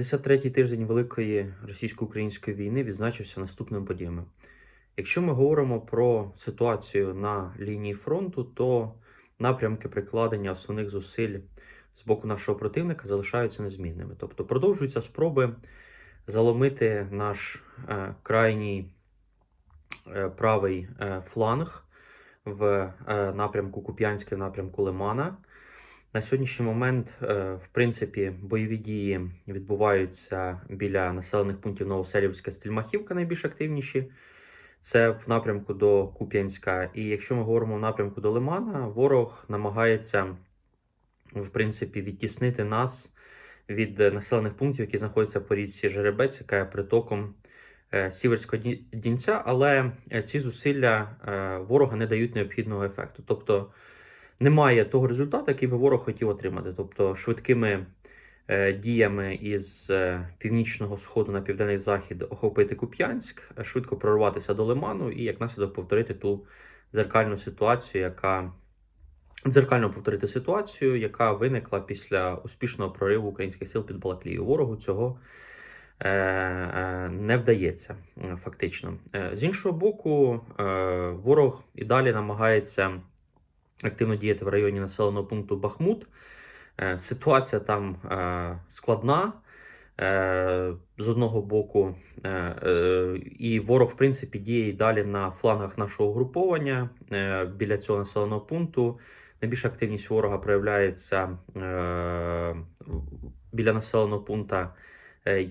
53-й тиждень Великої російсько-української війни відзначився наступними подіями. Якщо ми говоримо про ситуацію на лінії фронту, то напрямки прикладення основних зусиль з боку нашого противника залишаються незмінними. Тобто продовжуються спроби заломити наш е, крайній е, правий е, фланг в напрямку Куп'янське, в напрямку Лимана. На сьогоднішній момент, е, в принципі, бойові дії відбуваються біля населених пунктів Новоселівська, Стельмахівка найбільш активніші. Це в напрямку до Куп'янська. І якщо ми говоримо в напрямку до Лимана, ворог намагається, в принципі, відтіснити нас від населених пунктів, які знаходяться по річці Жеребець, яка є притоком е, Сіверського Дінця, але е, ці зусилля ворога не дають необхідного ефекту. Тобто немає того результату, який би ворог хотів отримати. Тобто швидкими е, діями із е, північного сходу на південний захід охопити Куп'янськ, е, швидко прорватися до Лиману і як наслідок повторити ту дзеркальну ситуацію, яка дзеркально повторити ситуацію, яка виникла після успішного прориву українських сил під Балаклію. Ворогу цього не вдається фактично. З іншого боку, ворог і далі намагається активно діяти в районі населеного пункту Бахмут. Е, Ситуація там е, складна. Е, З одного боку, і ворог, в принципі, діє і далі на флангах нашого угруповання е, біля цього населеного пункту. Найбільша активність ворога проявляється біля населеного пункту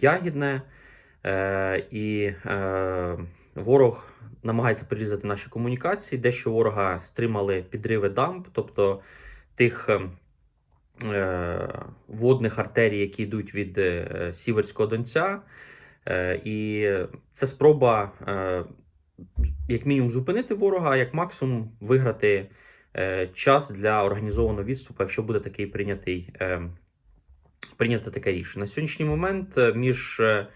Ягідне, і ворог намагається перерізати наші комунікації. Дещо ворога стримали підриви дамб, тобто тих е, водних артерій, які йдуть від е, Сіверського Донця. Е, і це спроба, е, як мінімум, зупинити ворога, а як максимум виграти е, час для організованого відступу, якщо буде такий прийнятий. Е, Прийнято таке рішення. На сьогоднішній момент е, між е,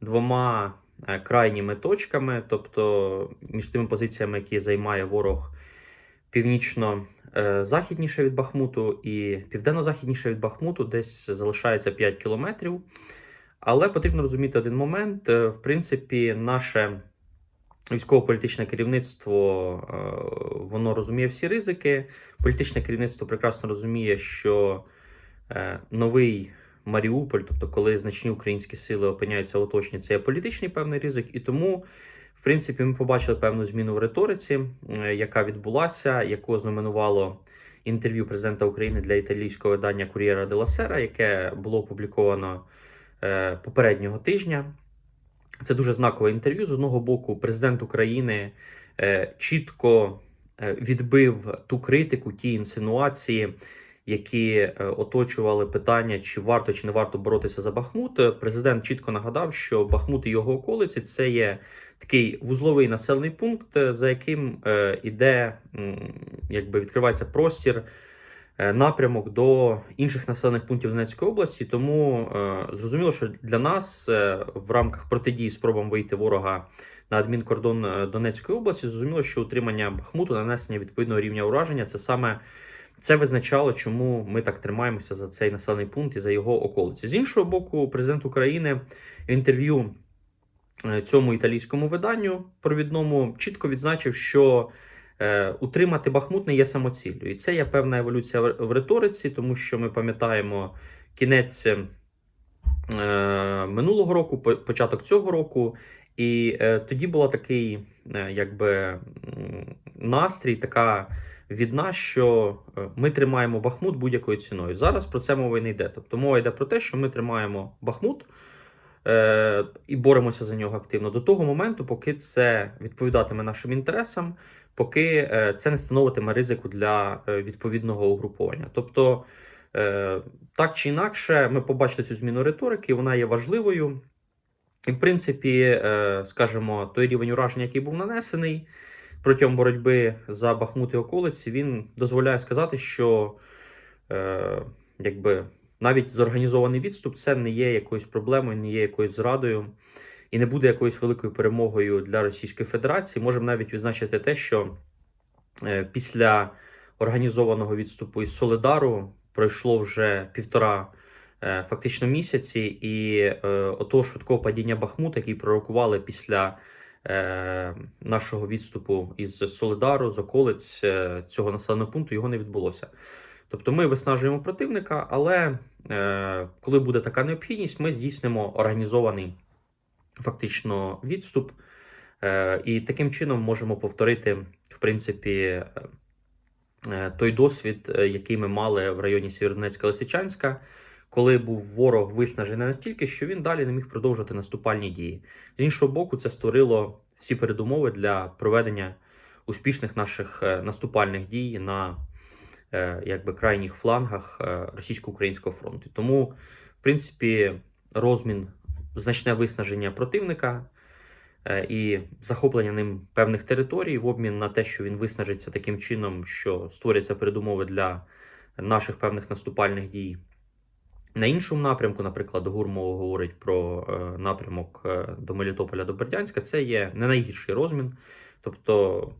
двома крайніми точками, тобто між тими позиціями, які займає ворог північно-західніше від Бахмуту і південно-західніше від Бахмуту, десь залишається 5 кілометрів. Але потрібно розуміти один момент: Е, в принципі, наше військово-політичне керівництво е, воно розуміє всі ризики. Політичне керівництво прекрасно розуміє, що е, новий Маріуполь, тобто коли значні українські сили опиняються в оточенні, це є політичний певний ризик, і тому, в принципі, ми побачили певну зміну в риториці, е, яка відбулася, яку ознаменувало інтерв'ю президента України для італійського видання Кур'єра де Сера, яке було опубліковано е, попереднього тижня. Це дуже знакове інтерв'ю. З одного боку, президент України е, чітко відбив ту критику, ті інсинуації, які е, оточували питання, чи варто чи не варто боротися за Бахмут. Е, Президент чітко нагадав, що Бахмут і його околиці це є такий вузловий населений пункт, е, за яким іде, якби відкривається простір. Напрямок до інших населених пунктів Донецької області, тому е, зрозуміло, що для нас е, в рамках протидії спробам вийти ворога на адмінкордон Донецької області, зрозуміло, що утримання Бахмуту, нанесення відповідного рівня ураження це саме це визначало, чому ми так тримаємося за цей населений пункт і за його околиці. З іншого боку, президент України в інтерв'ю е, цьому італійському виданню провідному чітко відзначив, що е, утримати Бахмут не є самоціллю. І це є певна еволюція в риториці, тому що ми пам'ятаємо кінець е, минулого року, початок цього року. І тоді була такий, якби настрій, така від нас, що е, ми тримаємо Бахмут будь-якою ціною. Зараз про це мова не йде. Тобто мова йде про те, що ми тримаємо Бахмут е, і боремося за нього активно до того моменту, поки це відповідатиме нашим інтересам, поки е, це не становитиме ризику для е, відповідного угруповання. Тобто, е, так чи інакше, ми побачили цю зміну риторики, вона є важливою. І, в принципі, скажімо, той рівень ураження, який був нанесений протягом боротьби за Бахмут і околиці, він дозволяє сказати, що е, якби навіть зорганізований відступ це не є якоюсь проблемою, не є якоюсь зрадою і не буде якоюсь великою перемогою для Російської Федерації. Можемо навіть відзначити те, що е, після організованого відступу із Солидару пройшло вже півтора е, фактично місяці, і е, отого швидкого падіння Бахмута, який пророкували після нашого відступу із Солидару, з околиць е, цього населеного пункту, його не відбулося. Тобто ми виснажуємо противника, але е, коли буде така необхідність, ми здійснимо організований фактично відступ. Е, і таким чином можемо повторити, в принципі, е, е, той досвід, е, який ми мали в районі Сєвєродонецька Лисичанська, коли був ворог виснажений настільки, що він далі не міг продовжувати наступальні дії. З іншого боку, це створило всі передумови для проведення успішних наших е, наступальних дій на е, якби крайніх флангах е, російсько-українського фронту. Тому, в принципі, розмін, значне виснаження противника і захоплення ним певних територій в обмін на те, що він виснажиться таким чином, що створяться передумови для наших певних наступальних дій. На іншому напрямку, наприклад, Гурмов говорить про е, напрямок е, до Мелітополя до Бердянська, це є не найгірший розмін. Тобто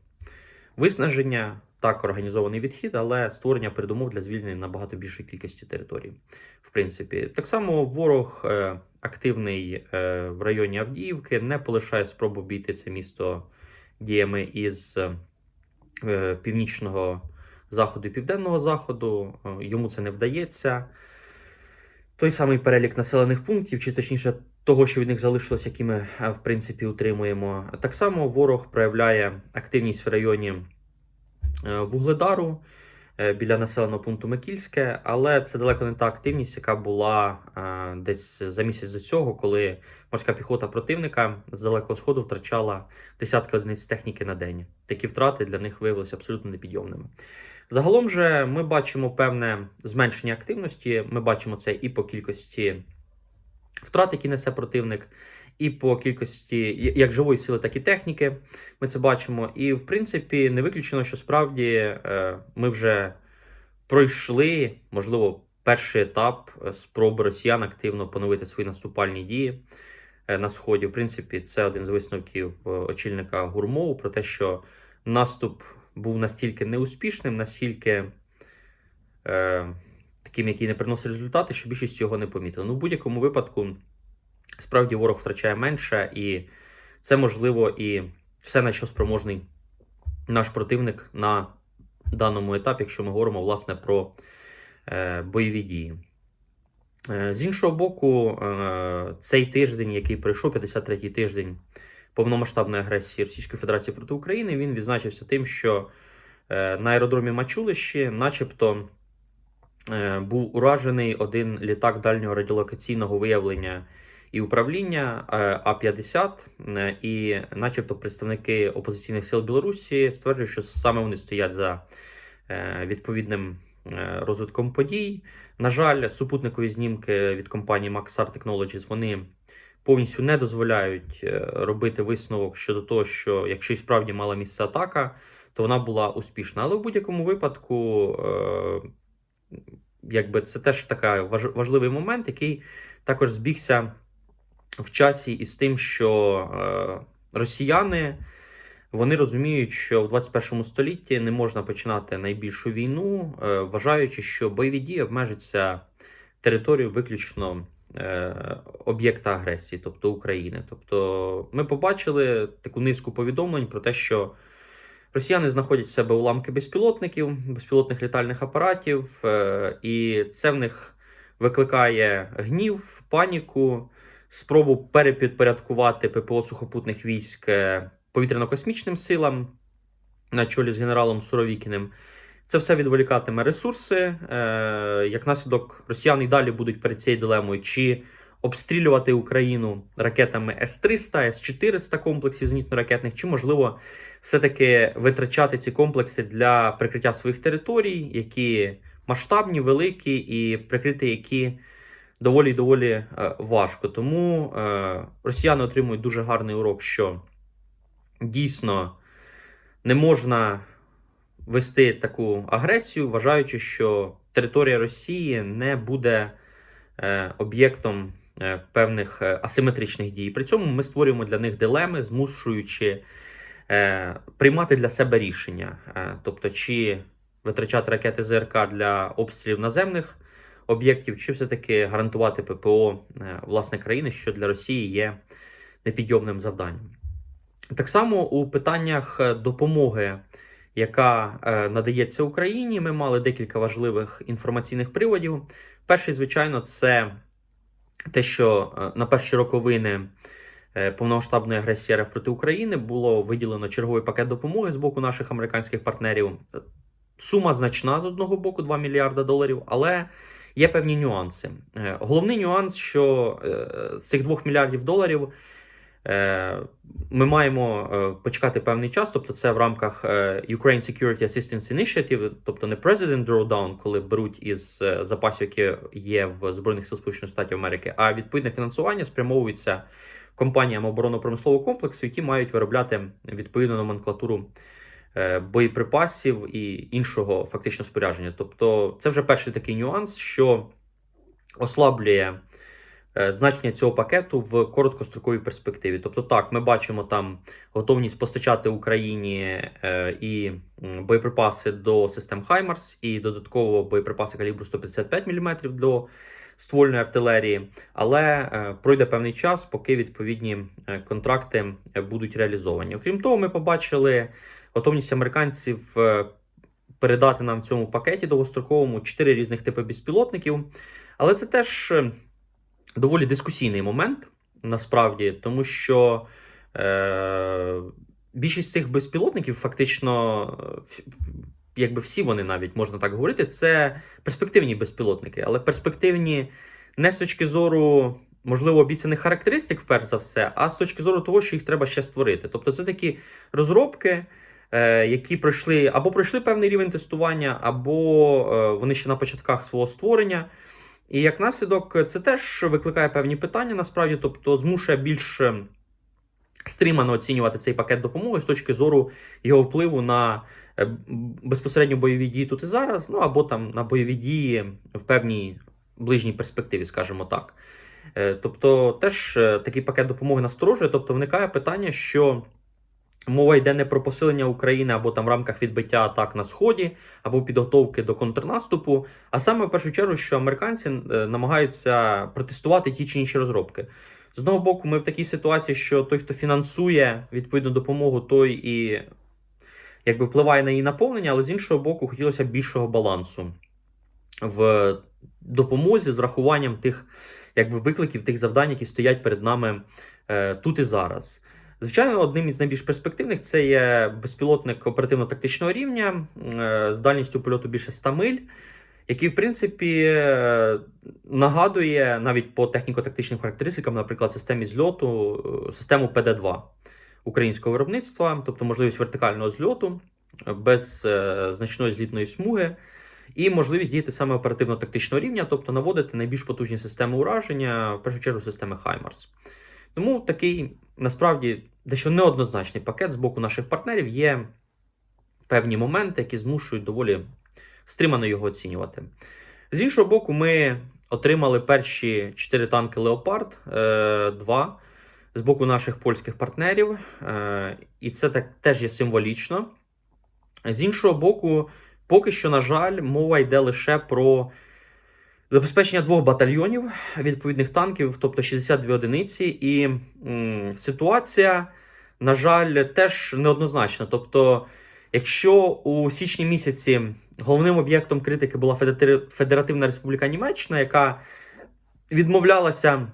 виснаження, так, організований відхід, але створення передумов для звільнення набагато більшої кількості територій. В принципі, так само ворог е, активний в районі Авдіївки, не полишає спроб обійти це місто діями із північного заходу і південного заходу. Йому це не вдається. Той самий перелік населених пунктів, чи точніше того, що від них залишилось, які ми е, в принципі утримуємо. Так само ворог проявляє активність в районі е, Вугледару е, біля населеного пункту Микільське, але це далеко не та активність, яка була десь за місяць до цього, коли морська піхота противника з далекого сходу втрачала десятки одиниць техніки на день. Такі втрати для них виявилися абсолютно непідйомними. Загалом же ми бачимо певне зменшення активності. Ми бачимо це і по кількості втрат, які несе противник, і по кількості як живої сили, так і техніки. Ми це бачимо. І в принципі, не виключено, що справді е, ми вже пройшли, можливо, перший етап е, спроби росіян активно поновити свої наступальні дії е, на сході. В принципі, це один з висновків очільника Гурмову про те, що наступ був настільки неуспішним, настільки е, таким, який не приносить результати, що більшість його не помітили. Ну, в будь-якому випадку, справді, ворог втрачає менше, і це можливо і все, на що спроможний наш противник на даному етапі, якщо ми говоримо власне про е, бойові дії. Е, з іншого боку, е, цей тиждень, який пройшов, 53-й тиждень повномасштабної агресії Російської Федерації проти України, він відзначився тим, що е, на аеродромі Мачулищі, начебто, е, був уражений один літак дальнього радіолокаційного виявлення і управління е, А-50, е, і, начебто, представники опозиційних сил Білорусі стверджують, що саме вони стоять за відповідним розвитком подій. На жаль, супутникові знімки від компанії Maxar Technologies вони повністю не дозволяють е, робити висновок щодо того, що якщо і справді мала місце атака, то вона була успішна. Але в будь-якому випадку, е, якби це теж така важливий момент, який також збігся в часі із тим, що е, росіяни. Вони розуміють, що в 21 столітті не можна починати найбільшу війну, вважаючи, що бойові дії обмежаться територією виключно об'єкта агресії, тобто України. Тобто, ми побачили таку низку повідомлень про те, що росіяни знаходять в себе уламки безпілотників, безпілотних літальних апаратів, е, і це в них викликає гнів, паніку, спробу перепідпорядкувати ППО сухопутних військ е, повітряно-космічним силам на чолі з генералом Суровікіним. Це все відволікатиме ресурси. Е, як наслідок, росіяни й далі будуть перед цією дилемою, чи обстрілювати Україну ракетами С-300, С-400 комплексів зенітно-ракетних, чи можливо все-таки витрачати ці комплекси для прикриття своїх територій, які масштабні, великі, і прикрити які доволі доволі е, важко. Тому е, росіяни отримують дуже гарний урок, що дійсно не можна вести таку агресію, вважаючи, що територія Росії не буде е, об'єктом е, певних е, асиметричних дій. При цьому ми створюємо для них дилеми, змушуючи приймати для себе рішення, тобто чи витрачати ракети ЗРК для обстрілів наземних об'єктів, чи все-таки гарантувати ППО власне країни, що для Росії є непідйомним завданням. Так само у питаннях допомоги, яка е, надається Україні, ми мали декілька важливих інформаційних приводів. Перший, звичайно, це те, що е, на перші роковини е, повномасштабної агресії РФ проти України було виділено черговий пакет допомоги з боку наших американських партнерів. Сума значна з одного боку 2 мільярда доларів, але є певні нюанси. Головний нюанс, що з цих 2 мільярдів доларів ми маємо е, почекати певний час, тобто це в рамках е, Ukraine Security Assistance Initiative, тобто не President Drawdown, коли беруть із е, запасів, які є в Збройних Сил Сполучених Штатів Америки, а відповідне фінансування спрямовується компаніям оборонно-промислового комплексу, які мають виробляти відповідну номенклатуру е, боєприпасів і іншого фактично спорядження. Тобто, це вже перший такий нюанс, що ослаблює е, значення цього пакету в короткостроковій перспективі. Тобто, так, ми бачимо там готовність постачати Україні е, і боєприпаси до систем Хаймарс, і додатково боєприпаси калібру 155 мм до ствольної артилерії, але е, пройде певний час, поки відповідні е, контракти е, будуть реалізовані. Окрім того, ми побачили готовність американців е, передати нам в цьому пакеті довгостроковому чотири різних типи безпілотників. Але це теж е, доволі дискусійний момент насправді, тому що е, більшість цих безпілотників, фактично, е, якби всі вони навіть можна так говорити, це перспективні безпілотники, але перспективні не з точки зору, можливо, обіцяних характеристик, вперше за все, а з точки зору того, що їх треба ще створити. Тобто, це такі розробки. е, Які пройшли або пройшли певний рівень тестування, або е, вони ще на початках свого створення. І як наслідок, це теж викликає певні питання, насправді, тобто змушує більш е, стримано оцінювати цей пакет допомоги з точки зору його впливу на е, безпосередньо бойові дії тут і зараз, ну або там на бойові дії в певній ближній перспективі, скажімо так. Е, Тобто, теж е, такий пакет допомоги насторожує, тобто виникає питання, що. Мова йде не про посилення України або там в рамках відбиття атак на сході, або підготовки до контрнаступу, а саме в першу чергу, що американці е, намагаються протестувати ті чи інші розробки. З одного боку, ми в такій ситуації, що той, хто фінансує відповідну допомогу, той і якби впливає на її наповнення, але з іншого боку, хотілося більшого балансу в допомозі з врахуванням тих якби, викликів, тих завдань, які стоять перед нами е, тут і зараз. Звичайно, одним із найбільш перспективних це є безпілотник оперативно-тактичного рівня е, з дальністю польоту більше 100 миль, який, в принципі, е, нагадує навіть по техніко-тактичним характеристикам, наприклад, системі зльоту, е, систему ПД-2 українського виробництва, тобто можливість вертикального зльоту без значної злітної смуги. І можливість діяти саме оперативно-тактичного рівня, тобто наводити найбільш потужні системи ураження, в першу чергу системи Хаймарс. Тому такий насправді дещо неоднозначний пакет з боку наших партнерів є певні моменти, які змушують доволі стримано його оцінювати. З іншого боку, ми отримали перші 4 танки Леопард 2 з боку наших польських партнерів, е, і це так теж є символічно. З іншого боку, поки що, на жаль, мова йде лише про забезпечення двох батальйонів відповідних танків, тобто 62 одиниці, і м, ситуація, на жаль, теж неоднозначна. Тобто, якщо у січні місяці головним об'єктом критики була Федеративна Республіка Німеччина, яка відмовлялася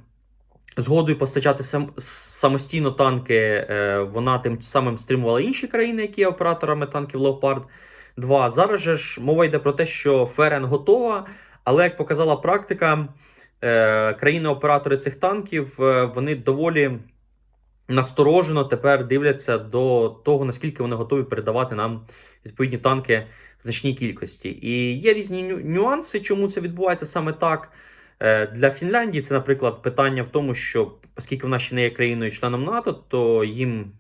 згодою постачати сам, самостійно танки, е, вона тим самим стримувала інші країни, які є операторами танків Леопард 2. Зараз же ж мова йде про те, що ФРН готова, але як показала практика, е, країни-оператори цих танків е, вони доволі насторожено тепер дивляться до того, наскільки вони готові передавати нам відповідні танки в значній кількості. І є різні нюанси, чому це відбувається саме так. Е, Для Фінляндії це, наприклад, питання в тому, що оскільки вона ще не є країною-членом НАТО, то їм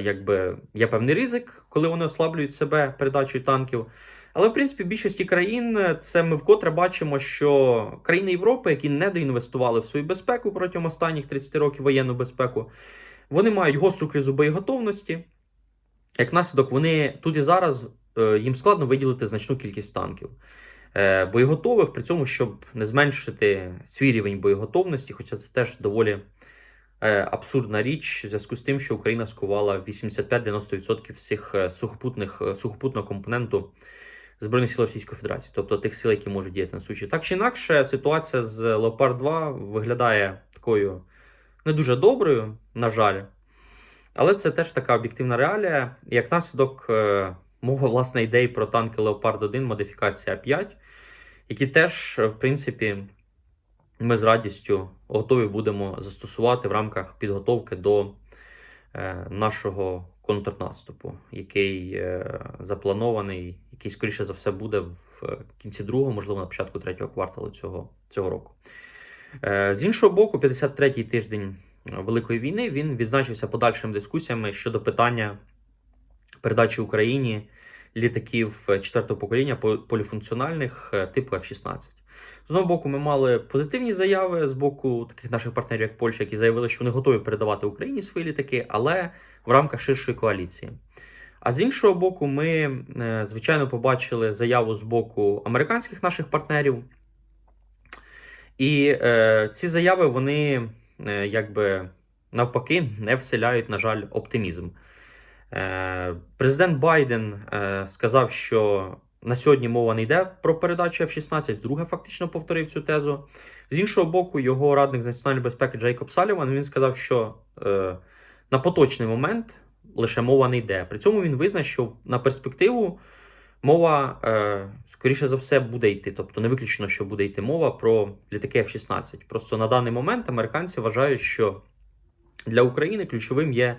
якби є певний ризик, коли вони ослаблюють себе передачею танків. Але в принципі в більшості країн е, це ми вкотре бачимо, що країни Європи, які недоінвестували в свою безпеку протягом останніх 30 років воєнну безпеку, вони мають гостру кризу боєготовності. Як наслідок, вони тут і зараз е, їм складно виділити значну кількість танків. е, боєготових, при цьому, щоб не зменшити свій рівень боєготовності, хоча це теж доволі абсурдна річ в зв'язку з тим, що Україна скувала 85-90% всіх сухопутних сухопутного компоненту Збройних сил Російської Федерації, тобто тих сил, які можуть діяти на сучі. Так чи інакше, ситуація з Леопард 2 виглядає такою не дуже доброю, на жаль. Але це теж така об'єктивна реалія. Як наслідок, е, мова власне ідеї про танки Леопард 1, модифікація 5, які теж, е, в принципі, ми з радістю готові будемо застосувати в рамках підготовки до е, нашого контрнаступу, який е, запланований, який, скоріше за все, буде в е, кінці другого, можливо, на початку третього кварталу цього, цього року. Е, З іншого боку, 53-й тиждень Великої війни він відзначився подальшими дискусіями щодо питання передачі Україні літаків е, четвертого покоління по- поліфункціональних типу F-16. З одного боку, ми мали позитивні заяви з боку таких наших партнерів, як Польща, які заявили, що вони готові передавати Україні свої літаки, але в рамках ширшої коаліції. А з іншого боку, ми, е, звичайно, побачили заяву з боку американських наших партнерів. І е, ці заяви вони е, якби навпаки не вселяють, на жаль, оптимізм. Е, президент Байден е, сказав, що на сьогодні мова не йде про передачу F-16, вдруге фактично повторив цю тезу. З іншого боку, його радник з національної безпеки Джейкоб Саліван він сказав, що е, на поточний момент лише мова не йде. При цьому він визнає, що на перспективу мова, е, скоріше за все, буде йти. Тобто не виключено, що буде йти мова про літаки F-16. Просто на даний момент американці вважають, що для України ключовим є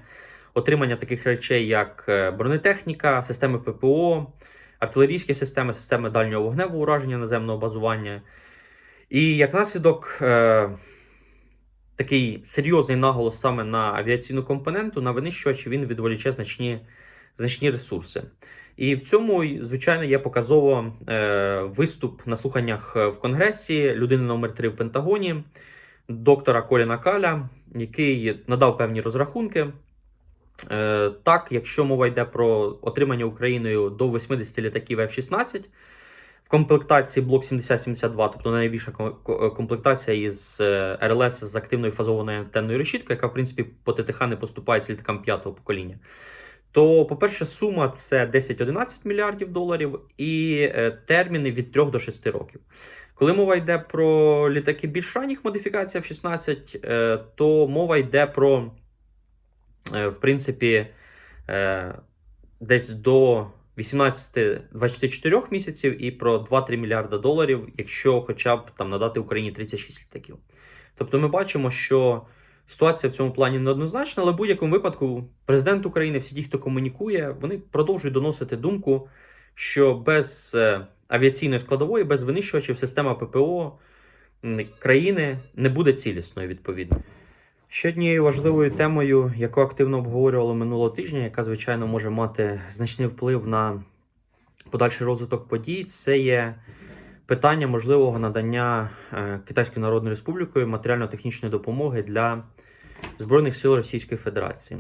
отримання таких речей, як е, бронетехніка, системи ППО, артилерійські системи, системи дальнього вогневого ураження наземного базування. І як наслідок, е, такий серйозний наголос саме на авіаційну компоненту, на винищувачі, він відволіче значні, значні ресурси. І в цьому, звичайно, є показово е, виступ на слуханнях е, в Конгресі людини номер 3 в Пентагоні, доктора Коліна Каля, який надав певні розрахунки. Е, так, якщо мова йде про отримання Україною до 80 літаків F-16 в комплектації блок 7072, тобто найбільша комплектація із е, РЛС з активною фазованою антенною решіткою, яка в принципі по ТТХ не поступає з літакам п'ятого покоління. То, по-перше, сума це 10-11 мільярдів доларів і е, терміни від 3 до 6 років. Коли мова йде про літаки більш ранніх модифікацій F-16, е, то мова йде про, е, в принципі, е, десь до 18-24 місяців і про 2-3 мільярда доларів, якщо хоча б там надати Україні 36 літаків. Тобто ми бачимо, що ситуація в цьому плані неоднозначна, але в будь-якому випадку президент України, всі ті, хто комунікує, вони продовжують доносити думку, що без е, авіаційної складової, без винищувачів система ППО країни не буде цілісною відповідно. Ще однією важливою темою, яку активно обговорювали минулого тижня, яка, звичайно, може мати значний вплив на подальший розвиток подій, це є питання можливого надання е, Китайською Народною Республікою матеріально-технічної допомоги для Збройних сил Російської Федерації.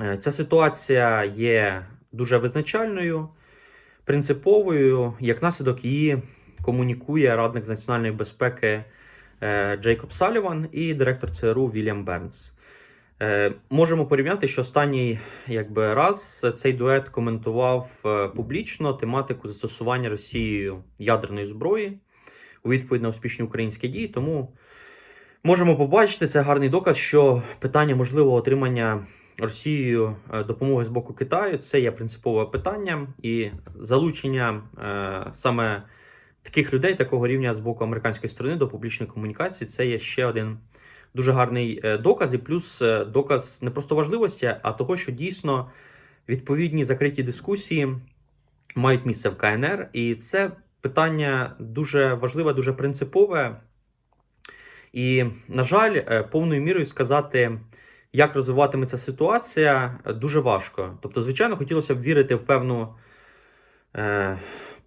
Е, Ця ситуація є дуже визначальною, принциповою. Як наслідок її комунікує радник з національної безпеки Джейкоб Саліван і директор ЦРУ Вільям Бернс. Е, Можемо порівняти, що останній якби, раз цей дует коментував е, публічно тематику застосування Росією ядерної зброї у відповідь на успішні українські дії. Тому можемо побачити це гарний доказ, що питання можливого отримання Росією е, допомоги з боку Китаю це є принципове питання, і залучення е, саме таких людей, такого рівня з боку американської сторони до публічної комунікації, це є ще один дуже гарний е, доказ, і плюс е, доказ не просто важливості, а того, що дійсно відповідні закриті дискусії мають місце в КНР, і це питання дуже важливе, дуже принципове. І, на жаль, е, повною мірою сказати, як розвиватиметься ситуація, дуже важко. Тобто, звичайно, хотілося б вірити в певну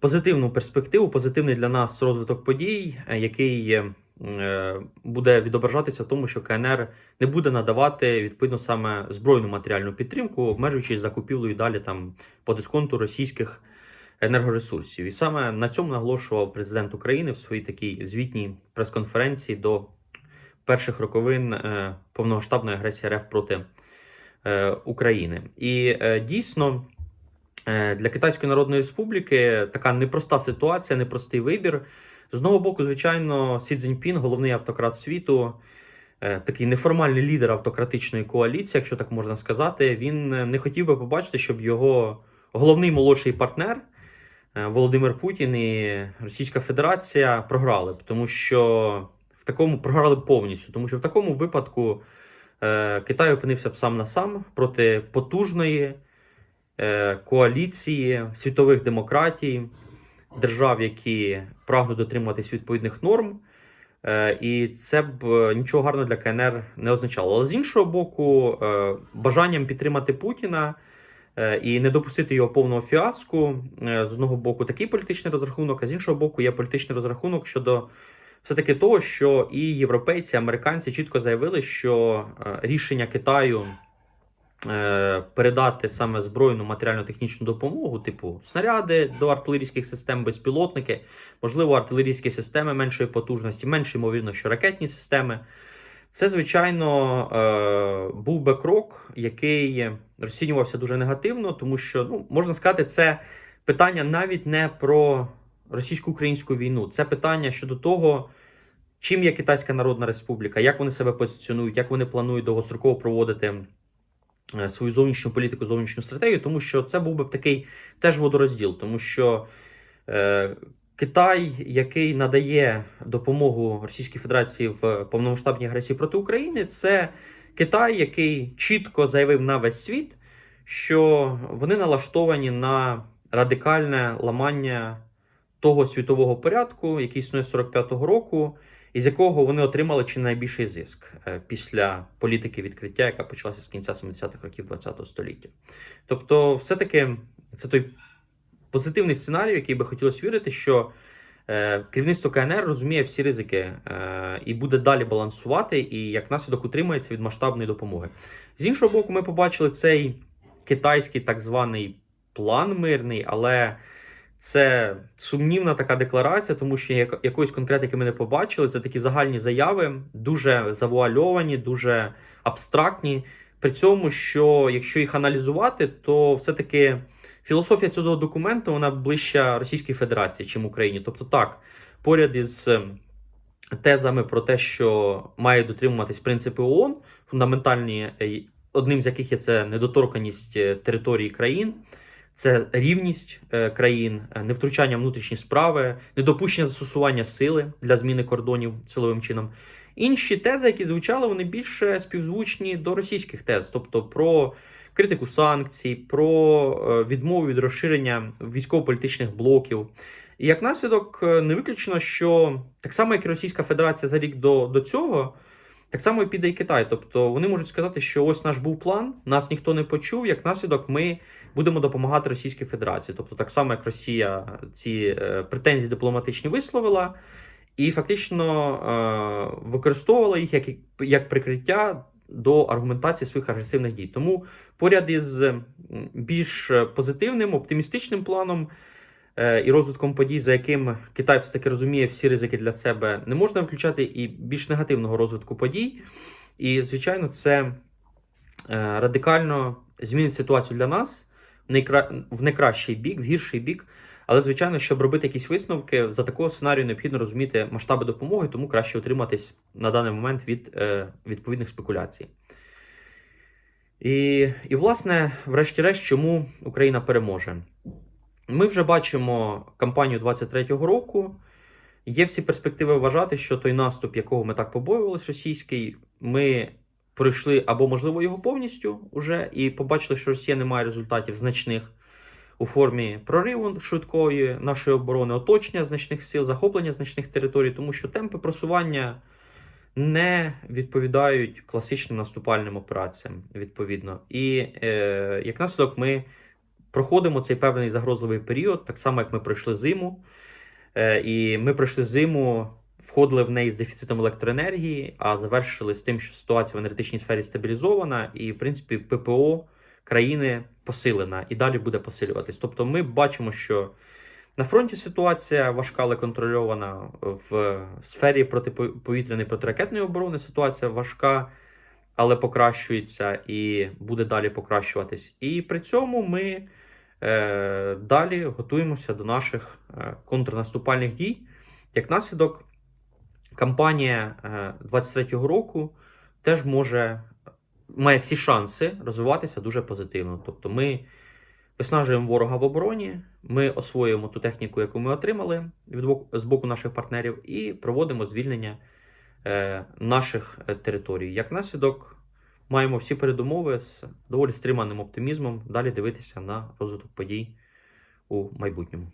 позитивну перспективу, позитивний для нас розвиток подій, е, який е, буде відображатися в тому, що КНР не буде надавати відповідно саме збройну матеріальну підтримку, обмежуючись закупівлею далі там по дисконту російських енергоресурсів. І саме на цьому наголошував президент України в своїй такій звітній прес-конференції до перших роковин е, повномасштабної агресії РФ проти е, України. І е, дійсно. Е, Для Китайської Народної Республіки така непроста ситуація, непростий вибір. З одного боку, звичайно, Сі Цзіньпін, головний автократ світу, е, такий неформальний лідер автократичної коаліції, якщо так можна сказати, він не хотів би побачити, щоб його головний молодший партнер е, Володимир Путін і Російська Федерація програли, тому що в такому програли повністю, тому що в такому випадку Китай опинився б сам на сам проти потужної коаліції світових демократій, держав, які прагнуть дотримуватись відповідних норм. Е, І це б е, нічого гарного для КНР не означало. Але з іншого боку, е, бажанням підтримати Путіна е, і не допустити його повного фіаску, е, з одного боку, такий політичний розрахунок, а з іншого боку, є політичний розрахунок щодо все-таки того, що і європейці, і американці чітко заявили, що е, рішення Китаю е, передати саме збройну матеріально-технічну допомогу, типу снаряди до артилерійських систем, безпілотники, можливо, артилерійські системи меншої потужності, менш ймовірно, що ракетні системи. Це, звичайно, е, був би крок, який розцінювався дуже негативно, тому що, ну, можна сказати, це питання навіть не про російсько-українську війну, це питання щодо того, чим є Китайська Народна Республіка, як вони себе позиціонують, як вони планують довгостроково проводити е, свою зовнішню політику, зовнішню стратегію, тому що це був би такий теж водорозділ, тому що е, Китай, який надає допомогу Російській Федерації в повномасштабній агресії проти України, це Китай, який чітко заявив на весь світ, що вони налаштовані на радикальне ламання того світового порядку, який існує з 45-го року, із якого вони отримали чи найбільший зиск е, після політики відкриття, яка почалася з кінця 70-х років ХХ століття. Тобто, все-таки це той позитивний сценарій, який би хотілося вірити, що е, керівництво КНР розуміє всі ризики е, і буде далі балансувати, і як наслідок утримається від масштабної допомоги. З іншого боку, ми побачили цей китайський так званий план мирний, але це сумнівна така декларація, тому що як- якоїсь конкретики ми не побачили. Це такі загальні заяви, дуже завуальовані, дуже абстрактні. При цьому, що якщо їх аналізувати, то все-таки філософія цього документу вона ближча Російській Федерації, чим Україні. Тобто, так, поряд із ем, тезами про те, що має дотримуватись принципи ООН, фундаментальні, е, одним з яких є це недоторканість е, території країн. Це рівність е, країн, е, невтручання внутрішні справи, недопущення застосування сили для зміни кордонів силовим чином. Інші тези, які звучали, вони більше співзвучні до російських тез, тобто про критику санкцій, про е, відмову від розширення військово-політичних блоків. І як наслідок, не виключено, що так само, як і Російська Федерація за рік до, до цього, так само і піде і Китай. Тобто вони можуть сказати, що ось наш був план, нас ніхто не почув. Як наслідок, ми будемо допомагати Російській Федерації. Тобто, так само, як Росія ці е, претензії дипломатичні висловила, і фактично е, використовувала їх як, як прикриття до аргументації своїх агресивних дій. Тому поряд із більш позитивним, оптимістичним планом. е, І розвитком подій, за яким Китай все таки розуміє всі ризики для себе, не можна виключати і більш негативного розвитку подій. І, звичайно, це радикально змінить ситуацію для нас найкра... в найкращий бік, в гірший бік. Але, звичайно, щоб робити якісь висновки, за такого сценарію необхідно розуміти масштаби допомоги, тому краще утриматись на даний момент від е, відповідних спекуляцій. І, і, власне, врешті-решт, чому Україна переможе? Ми вже бачимо кампанію 23-го року. Є всі перспективи вважати, що той наступ, якого ми так побоювалися, російський, ми пройшли або, можливо, його повністю уже, і побачили, що Росія не має результатів значних у формі прориву швидкої нашої оборони, оточення значних сил, захоплення значних територій, тому що темпи просування не відповідають класичним наступальним операціям, відповідно. І е, як наслідок, ми проходимо цей певний загрозливий період, так само як ми пройшли зиму. Е, і ми пройшли зиму, входили в неї з дефіцитом електроенергії, а завершили з тим, що ситуація в енергетичній сфері стабілізована, і, в принципі, ППО країни посилена і далі буде посилюватись. Тобто, ми бачимо, що на фронті ситуація важка, але контрольована. В сфері протиповітряної протиракетної оборони ситуація важка, але покращується і буде далі покращуватись. І при цьому ми е, далі готуємося до наших е, контрнаступальних дій. Як наслідок, кампанія е, 23-го року теж може має всі шанси розвиватися дуже позитивно. Тобто, ми виснажуємо ворога в обороні, ми освоюємо ту техніку, яку ми отримали від з боку наших партнерів, і проводимо звільнення е, наших е, територій. Як наслідок, маємо всі передумови з доволі стриманим оптимізмом далі дивитися на розвиток подій у майбутньому.